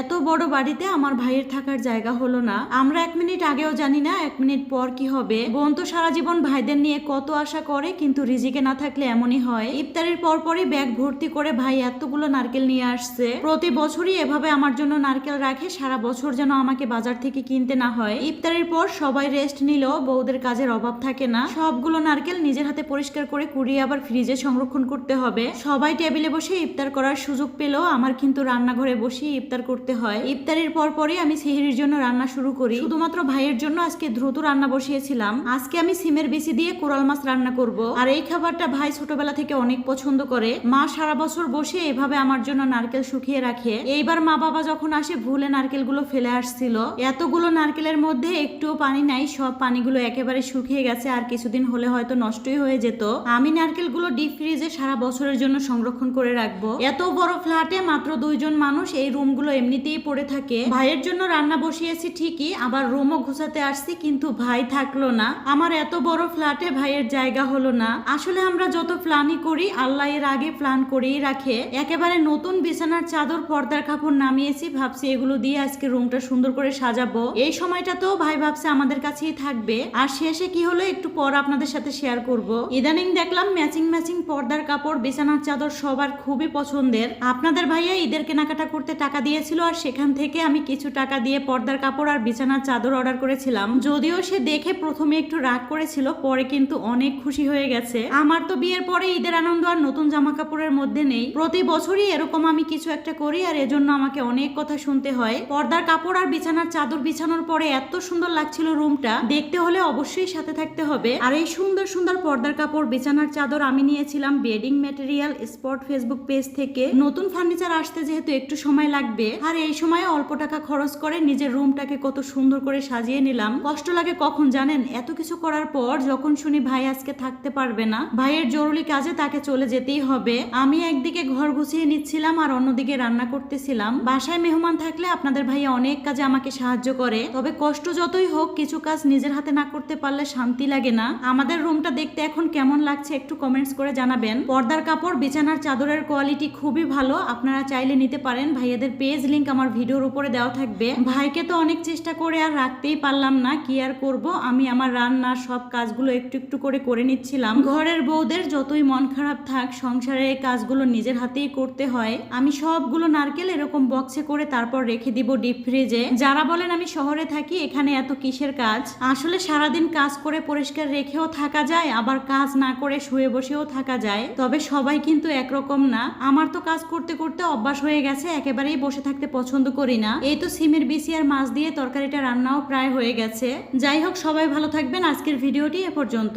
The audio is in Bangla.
এত বড় বাড়িতে আমার ভাইয়ের থাকার জায়গা হলো না। আমরা এক মিনিট আগেও জানি না এক মিনিট পর কি হবে। বোন তো সারা জীবন ভাইদের নিয়ে কত আশা করে, কিন্তু রিজিকে না থাকলে এমনই হয়। ইফতারের পর পরই ব্যাগ ভর্তি করে ভাই এতগুলো নারকেল নিয়ে আসছে। প্রতি বছরই এভাবে আমার জন্য নারকেল রাখে, সারা বছর যেন আমাকে বাজার থেকে কিনতে না হয়। ইফতারের পর সবাই রেস্ট নিলেও বউদের কাজের অভাব থাকে না। সবগুলো নারকেল নিজের হাতে পরিষ্কার করে কুড়িয়ে আবার ফ্রিজে সংরক্ষণ করতে হবে। সবাই টেবিলে বসে ইফতার করার সুযোগ পেলেও আমার কিন্তু রান্নাঘরে বসে ইফতার করতে হয়। ইফতারের পর পরই আমি সিহিরির জন্য রান্না শুরু করি। শুধুমাত্র ভাইয়ের জন্য আজকে দ্রুত রান্না বসিয়েছিলাম। আজকে আমি সিমের বেশি দিয়ে কোরাল মাছ রান্না করব। আর এই খাবারটা ভাই ছোটবেলা থেকে অনেক পছন্দ করে। মা সারা বছর বসে এভাবে আমার জন্য নারকেল শুকিয়ে রাখে। এইবার মা বাবা যখন আসে, ভুলে নারকেলগুলো ফেলে আসছিল। এতগুলো নারকেলের মধ্যে একটুও পানি নাই, সব পানিগুলো একেবারে শুকিয়ে গেছে। আর কিছুদিন হলে হয়তো নষ্টই হয়ে যেত। আমি নারকেলগুলো ডিপ ফ্রিজে সারা বছরের জন্য সংরক্ষণ করে রাখব। এত বড় ফ্ল্যাটে মাত্র দুইজন মানুষ এই রুমগুলো এমনিতেই পড়ে থাকে। ভাইয়ের জন্য রান্না বসিয়েছি ঠিকই, আবার রুমও ঘুষাতে আসছি, কিন্তু ভাই থাকল না। আমার এত বড় ফ্ল্যাটে ভাইয়ের জায়গা হলো না। আসলে আমরা যত প্ল্যানই করি, আল্লাহ এর আগে প্ল্যান করেই রাখে। একেবারে নতুন বিছানার চাদর, পর্দার কাপড় নামিয়েছি, ভাবছি এগুলো দিয়ে আজকে রুমটা সুন্দর করে সাজাবো। এই সময়টা তো ভাই ভাবছে আমাদের কাছেই থাকবে। আর শেষে কি হলো একটু পর আপনাদের সাথে শেয়ার করব। ইদানিং দেখলাম ম্যাচিং ম্যাচিং পর্দার কাপড়, বিছানার চাদর সবার খুবই পছন্দের। আপনাদের ভাইয়া ঈদের কেনাকাটা করতে টাকা দিয়েছিল আর সেখান থেকে আমি কিছু টাকা দিয়ে পর্দার কাপড় আর বিছানার চাদর অর্ডার করেছিলাম। যদিও সে দেখে প্রথমে একটু রাগ করেছিল, পরে কিন্তু অনেক খুশি হয়ে গেছে। আমার তো বিয়ের পরে ঈদের আনন্দ আর নতুন জামা কাপড়ের মধ্যে নেই। প্রতি বছরই এরকম আমি কিছু একটা করি আর এজন্য আমাকে অনেক কথা শুনতে হয়। পর্দার কাপড় আর বিছানার চাদর বিছানোর পরে এত সুন্দর লাগছিল রুমটা, দেখতে হলে অবশ্যই সাথে থাকতে হবে। আর এই সুন্দর সুন্দর পর্দার কাপড়, বিছানার চাদর আমি নিয়েছিলাম bedding material, spot Facebook page থেকে। নতুন ফার্নিচার আসতে যেহেতু একটু সময় লাগবে আর এই সময় অল্প টাকা খরচ করে নিজের রুমটাকে কত সুন্দর করে সাজিয়ে নিলাম। কষ্ট লাগে কখন জানেন? এত কিছু করার পর যখন শুনি ভাই আজকে থাকতে পারবে না, ভাইয়ের জরুরি কাজে তাকে চলে যেতেই হবে। আমি একদিকে ঘর গুছিয়ে নিচ্ছিলাম আর অন্যদিকে রান্না করতেছিলাম। বাসায় মেহমান থাকলে আপনাদের ভাইয়া অনেক কাজে আমাকে সাহায্য করে। তবে কষ্ট যতই হোক, কিছু কাজ নিজের হাতে না করতে পারলে শান্তি লাগে না। আমাদের রুমটা দেখতে এখন কেমন লাগছে একটু কমেন্টস করে জানাবেন। পর্দার কাপড়, বিছানার চাদরের কোয়ালিটি খুবই ভালো। আপনারা চাইলে নিতে পারেন ভাইয়াদের পেজ লিংক আমার ভিডিওর উপরে দেওয়া থাকবে। ভাইকে তো অনেক চেষ্টা করে আর রাখতেই পারলাম না, কি আর করব? আমি আমার রান্নার সব কাজগুলো একটু একটু করে করে নিচ্ছিলাম। ঘরের বউদের যতই মন খারাপ থাক সংসারের এই কাজগুলো নিজের হাতেই করতে হয়। আমি সবগুলো নারকেল এরকম বক্সে করে তারপর রেখে দিব ডিপ ফ্রিজে যারা বলেন আমি শহরে থাকি, এখানে এত কিসের কাজ? আসলে সারাদিন কাজ করে পরিষ্কার রেখেও থাকা যায়, আবার কাজ না করে শুয়ে বসেও থাকা যায়। তবে সবাই কিন্তু একরকম না। আমার তো কাজ করতে করতে অভ্যাস হয়ে গেছে, একেবারেই বসে থাকতে পছন্দ করি না। এই তো সিমের বিসি আর মাছ দিয়ে তরকারিটা রান্নাও প্রায় হয়ে গেছে। যাই হোক, সবাই ভালো থাকবেন। আজকের ভিডিওটি এ পর্যন্ত।